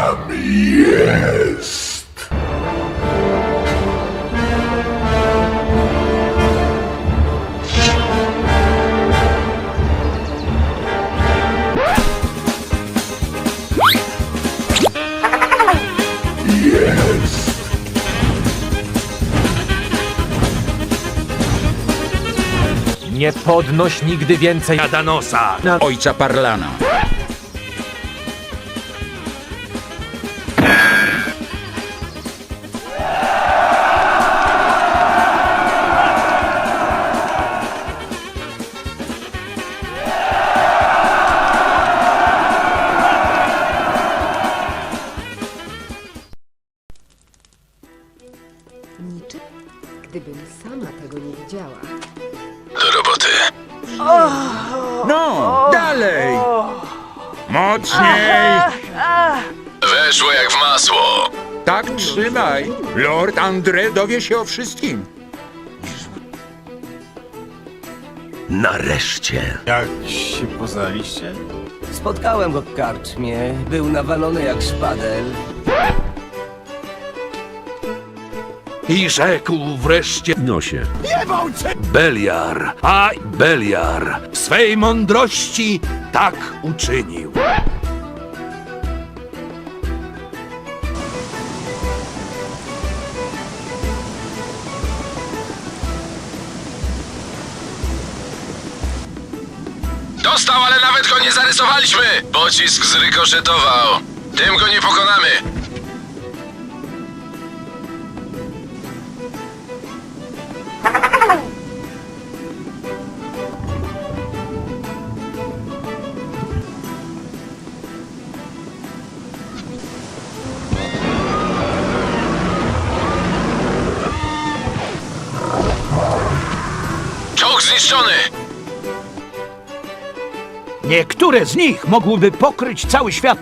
tam jest. Nie podnoś nigdy więcej Adanosa, ojca Parlana. Niczym? Gdybym sama tego nie widziała. Do roboty. No, dalej! Mocniej! Weszło jak w masło. Tak trzymaj. Lord André dowie się o wszystkim. Nareszcie! Jak się poznaliście? Spotkałem go w karczmie. Był nawalony jak szpadel. I rzekł wreszcie nosie. Beliar, a Beliar w swej mądrości tak uczynił. Dostał, ale nawet go nie zarysowaliśmy. Pocisk zrykoszetował. Tym go nie pokonamy. Czołg zniszczony. Niektóre z nich mogłyby pokryć cały świat.